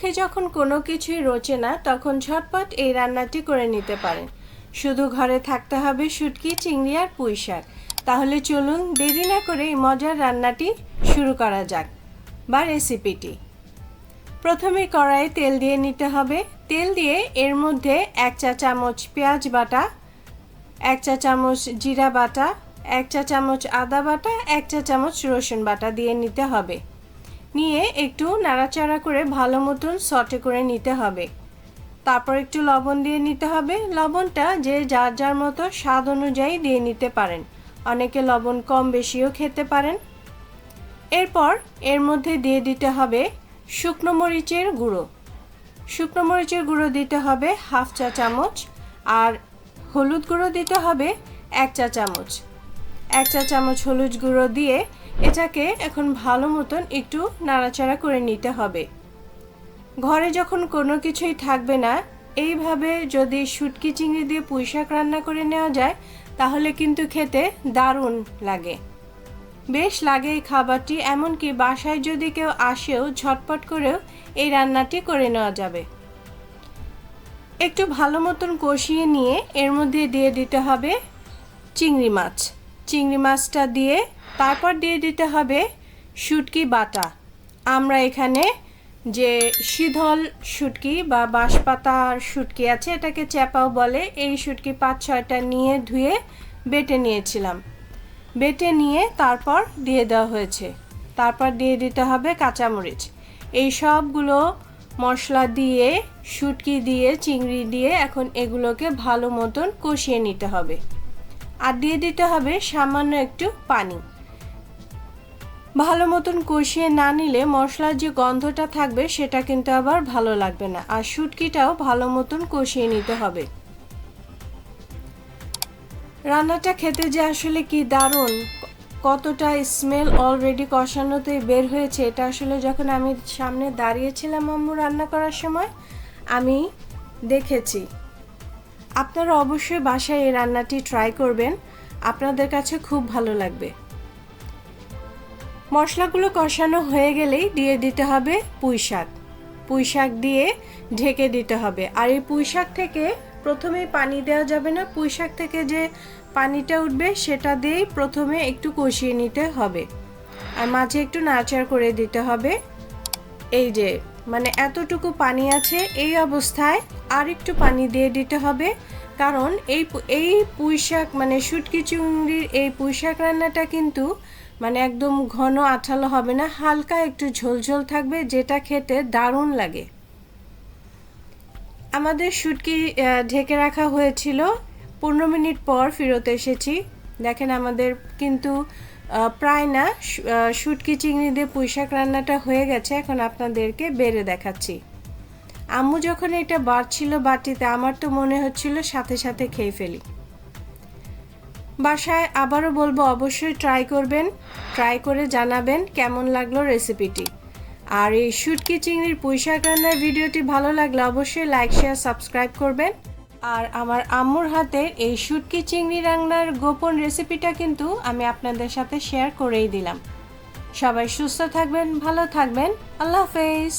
মুখে যখন কোনো কিছুই রোচে না, তখন ঝটপট এই রান্নাটি করে নিতে পারেন। শুধু ঘরে থাকতে হবে শুটকি, চিংড়ি আর পুঁই শাক। তাহলে চলুন দেরি না করে এই মজার রান্নাটি শুরু করা যাক, বা রেসিপিটি। প্রথমে কড়াইয়ে তেল দিয়ে নিতে হবে। তেল দিয়ে এর মধ্যে এক চা চামচ পেঁয়াজ বাটা, এক চা চামচ জিরা বাটা, এক চা চামচ আদা বাটা, এক চা চামচ রসুন বাটা দিয়ে নিতে হবে। নিয়ে একটু নাড়াচাড়া করে ভালো মতন সটে করে নিতে হবে। তারপর একটু লবণ দিয়ে নিতে হবে। লবণটা যে যার যার মতো স্বাদ অনুযায়ী দিয়ে নিতে পারেন। অনেকে লবণ কম বেশিও খেতে পারেন। এরপর এর মধ্যে দিয়ে দিতে হবে শুকনো মরিচের গুঁড়ো। শুকনো মরিচের গুঁড়ো দিতে হবে হাফ চা চামচ আর হলুদ গুঁড়ো দিতে হবে এক চা চামচ। এক চা চামচ হলুদ গুঁড়ো দিয়ে এটাকে এখন ভালো মতন একটু নাড়াচাড়া করে নিতে হবে। ঘরে যখন কোনো কিছুই থাকবে না, এইভাবে যদি শুটকি চিংড়ি দিয়ে পুঁই শাক রান্না করে নেওয়া যায়, তাহলে কিন্তু খেতে দারুণ লাগে। বেশ লাগে এই খাবারটি, এমনকি বাসায় যদি কেউ আসেও ঝটপট করেও এই রান্নাটি করে নেওয়া যাবে। একটু ভালো মতন কষিয়ে নিয়ে এর মধ্যে দিয়ে দিতে হবে চিংড়ি মাছ। চিংড়ি মাছটা দিয়ে তারপর দিয়ে দিতে হবে শুটকি বাটা। আমরা এখানে যে শীতল শুটকি বা বাঁশপাতার শুটকি আছে, এটাকে চ্যাপাও বলে, এই শুটকি পাঁচ ছয়টা নিয়ে ধুয়ে বেটে নিয়েছিলাম। বেটে নিয়ে তারপর দিয়ে দেওয়া হয়েছে। তারপর দিয়ে দিতে হবে কাঁচামরিচ। এই সবগুলো মশলা দিয়ে, শুটকি দিয়ে, চিংড়ি দিয়ে এখন এগুলোকে ভালো মতন কষিয়ে নিতে হবে। আর দিয়ে দিতে হবে সামান্য একটু পানি। ভালো মতন কষিয়ে না নিলে মশলার যে গন্ধটা থাকবে সেটা কিন্তু আবার ভালো লাগবে না। আর শুটকিটাও ভালো মতন কষিয়ে নিতে হবে। রান্নাটা খেতে যে আসলে কি দারুণ, কতটা স্মেল অলরেডি কষানোতেই বের হয়েছে, এটা আসলে যখন আমি সামনে দাঁড়িয়েছিলাম আম্মু রান্না করার সময়, আমি দেখেছি। আপনারা অবশ্যই বাসায় এই রান্নাটি ট্রাই করবেন। আপনাদের কাছে খুব ভালো লাগবে। মশলাগুলো কষানো হয়ে গেলেই দিয়ে দিতে হবে পুঁই শাক। পুঁই শাক দিয়ে ঢেকে দিতে হবে। আর এই পুঁই শাক থেকে প্রথমেই পানি দেওয়া যাবে না। পুঁই শাক থেকে যে পানিটা উঠবে সেটা দিয়েই প্রথমে একটু কষিয়ে নিতে হবে। আর মাঝে একটু নাচার করে দিতে হবে। এই যে মানে এতটুকু পানি আছে এই অবস্থায় আর একটু পানি দিয়ে দিতে হবে। কারণ এই এই পুঁই শাক মানে শুটকি চিংড়ির এই পুঁই শাক রান্নাটা কিন্তু মানে একদম ঘন আঠালো হবে না, হালকা একটু ঝোলঝোল থাকবে, যেটা খেতে দারুণ লাগে। আমাদের শুটকি ঢেকে রাখা হয়েছিল। পনেরো মিনিট পর ফেরত এসেছি। দেখেন আমাদের কিন্তু প্রায় না শুটকি চিংড়ি দিয়ে পুঁইশাক রান্নাটা হয়ে গেছে। এখন আপনাদেরকে বেড়ে দেখাচ্ছি। আম্মু যখন এটা বাড়ছিল বাটিতে, আমার তো মনে হচ্ছিল সাথে সাথে খেয়ে ফেলি। বাসায় আবারও বলব, অবশ্যই ট্রাই করবেন ট্রাই করে জানাবেন কেমন লাগল রেসিপিটি আর এই শুটকি চিংড়ির পুঁইশাক রান্নার ভিডিওটি ভালো লাগলে অবশ্যই লাইক শেয়ার সাবস্ক্রাইব করবেন। আর আমার আম্মুর হাতের এই শুটকি চিংড়ি রান্নার গোপন রেসিপিটা কিন্তু আমি আপনাদের সাথে শেয়ার করেই দিলাম। সবাই সুস্থ থাকবেন, ভালো থাকবেন। আল্লাহ হাফেজ।